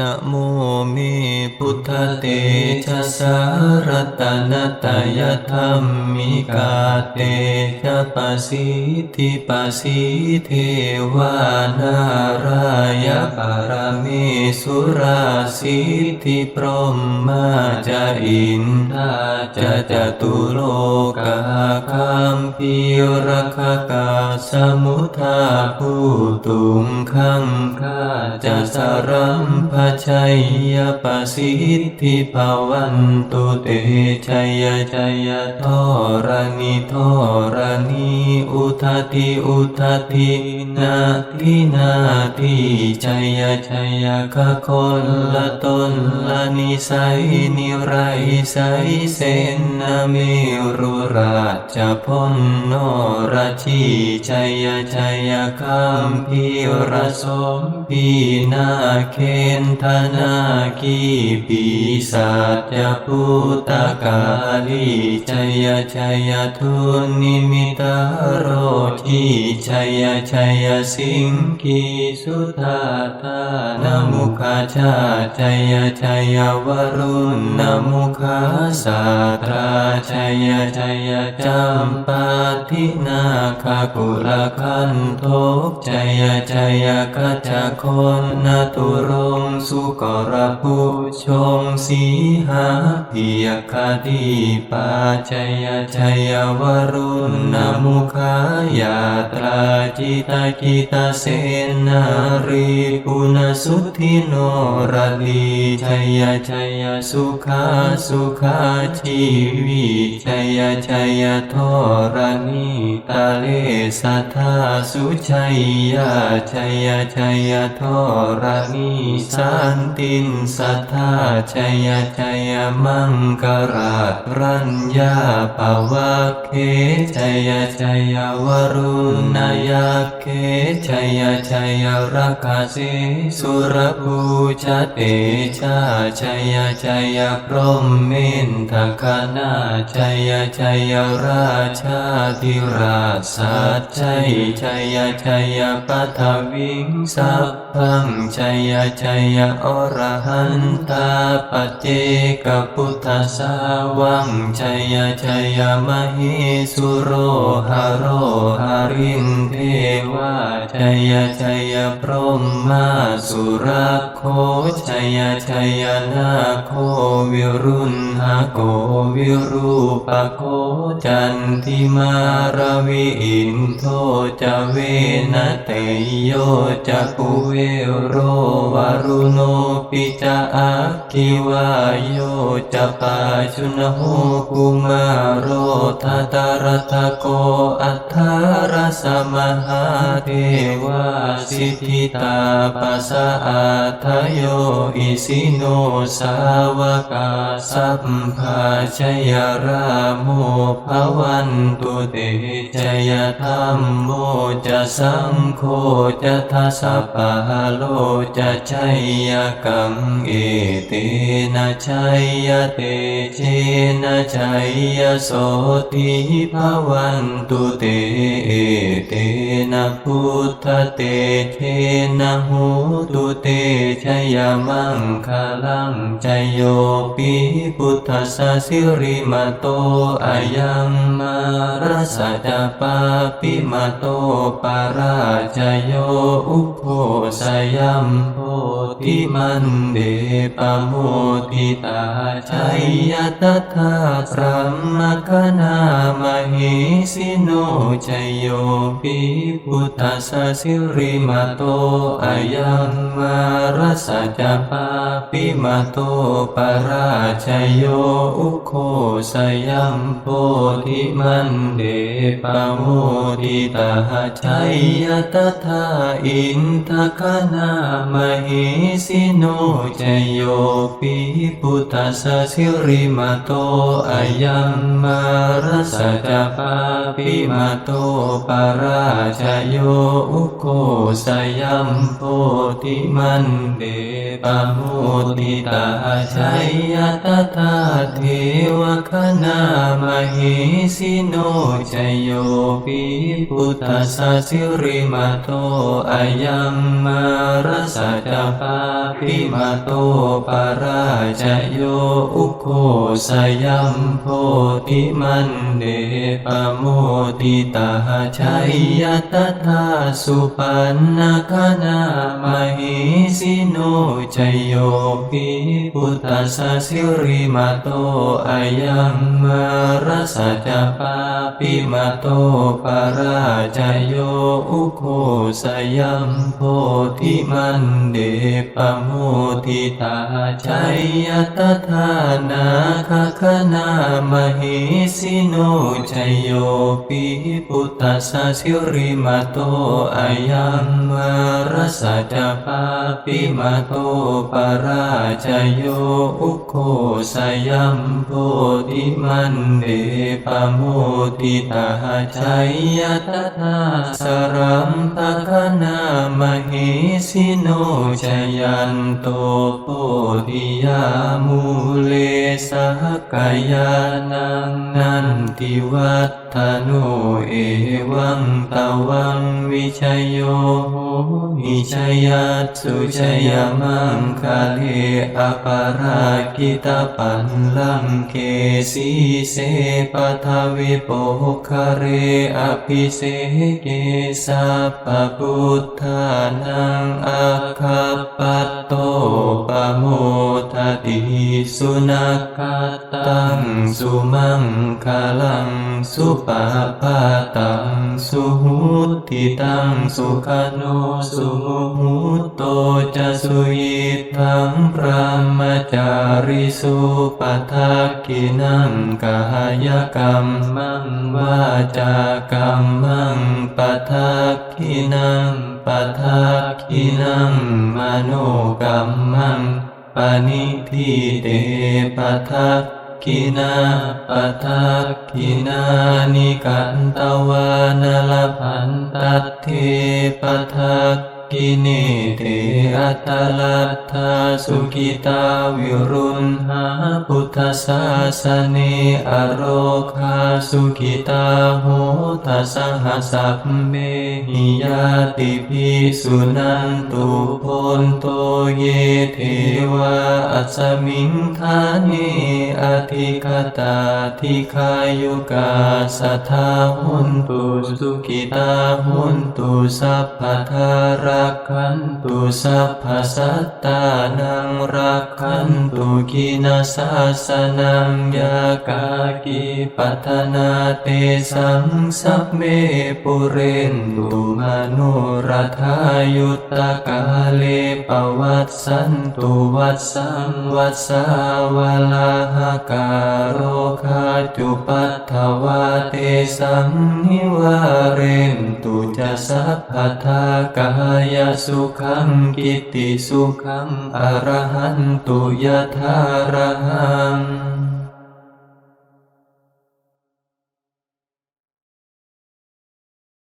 นะโมเมพุทธเตชะสารตนะตยธรรมมิกาเตชะปสิทธิปสิเทวานารายปารเมสุราสิทธิพรหมาจะอินทาจะจตุโลกาคัมพิรคกาสมุทาผู้ตุงขังขาจะสรัมภชัยยปสิทธิภาวันตุเตชัยชัยทรณิทรณีอุทาทิอุทาทินาทินาทิชัยชัยขคนละตนละนิสัยนิไรสัยเสนนาเมรุราชพลนรชีชัยชัยคัมพิรสมพีนาเคนธนาคีปีศาจพุตกาลีชัยชัยทุนิมิตโรทีชัยชัยสิงคีสุธาตานมุขาชาชัยชัยวรุณนมุขาสาตราชัยชัยจัมปาทินาคากุลคันโทกชัยชัยกัจจคนนาตุรงสุกรภูชงสีหาพิยคติปาชัยชัยวรุณนมุขายาตราจิตากิตาเสนารีปุณสุทิโนรลีชัยชัยสุขาสุขาชีวิชัยชัยทรณีตาเลสัทธาสุชัยยาชัยชัยทรณีสันตินสัทธาชัยชยมังกรารัญญาปวะเคชัยชยวรุณยาเคชัยชยรักาเสสุรภูชาเตชาชัยชยพรหมเมนทคานาชัยชยราชาธิราชสัจชัยชัยชยปัทวิงสัพ พังชัยชัยอรหันตาปัจเจกพุทธสาวังชัยชัยมหิสุโรหโรหรินเทวาชัยชัยพรหมาสุรโคชัยชัยนาโควิรุณ โกวิรูปโคจันทิมารวิอินโทจะเวนะเตโยจะปุเวโรวารุโนปิจะอาคิวายโยจะปาชุนโหกุมาโรทัตารทโกอัทธารสมหาเทวาสิทธิตาปัสสะอาทโยอิสิโนสาวกาสัพพาชยราโมภวันตุเตชยธรรมโมจะสังโฆจะทัสปะโลจะชัยยกังเอเตนะชัยยเตเชนะชัยยโสติภวันตุเตเอเตนะพุทธเตเทนะหูตุเตชยมังคลังจโยปิพุทธสสะสิริมาโตอายังมารสจปาปิมาโตปาราจโยอุโพสยัมโพ ธิมันเดปโมทิตาชัยยตถาพระมคณามหิสิโนชัยโยปิพุทธสสิริมาโตอายังมารสจปาปิมาโตปาราชโยอุโคสยัมโพธิมันเดปโมทิตาชัยยตถาอินทคณามหิสิโนจโยปิพุทธสสิริมาโตอายังมารสจปาปิมาโตปาราชโยอุโคสยัมโพธิมันเดปโมทิตาชัยยตถาเทวคณามหิสิโนจโยปิพุทธสสิริมาโตอายังมารสจปาปิมาโตปาราชโยอุโคสยัมโพธิมันเดปโมติตาชัยยตถาสุปันนาคนามหิสิโนชัยโยปิพุทธสสิริมาโตอายังมารัสจปาปิมาโตปาราชโยอุโคสยัมโพธิมันเดปะโมทิตาชัยยตถานาคคณามหิสิโนชัยโยปิพุทธสสิริมาโตอายังมารัสจปาปิมาโตปาราชโยอุโคสยัมโพธิมันเดปโมทิตาชัยยตถาสรัมภคณามหิสิโนชยัยันโตโพธิยามูเลสหกายานังนันติวัต ฐานุเอวังตวังวิชยโยวิชยัตสุชยมังคาเลอปารากิตาปันลังเกสีเสปทาวิโปคาเรอภิเสเกสัพปพุทธานังอาคาปัตโตปโมทติสุนักตังสุมังคลังสุปาปาตังสุหุติตังสุขโนสุมุหุตโตจะสุยิทังพระมจาริสุปทักกินังกายกรรมมังวาจากรรมมังปทักกินังปทักกินังมโนกรรมังปณิทิเตปทัก กินาปทักกินานิกันตวานลพันตัตเทปทัก กินิเตอัตลัทธาสุกิตาวิรุณหาพุทธศาสเนอโรคาสุกิตาโหทัสหสัพเมหิยาติภิสุนันตุพนโตเยเทวาอัสมิงคาเนอธิคตาทิคายุกาสัทธาหุนตุสุกิตาหุนตุสัพพทารัักขันตุสัพพสัตตานังรักขันตุกินาสาสนังยากากิปัทนาเตสังสัพเมปุเรนตุมโนรัฐายุตตกาเลปวัตสันตุวัตสังวัสสาวลาหกาโรคาจุปัตถวาเตสังนิวาเรนตุจะสัพพทากายสุขังกิติสุขังอรหันตุยะธารหัง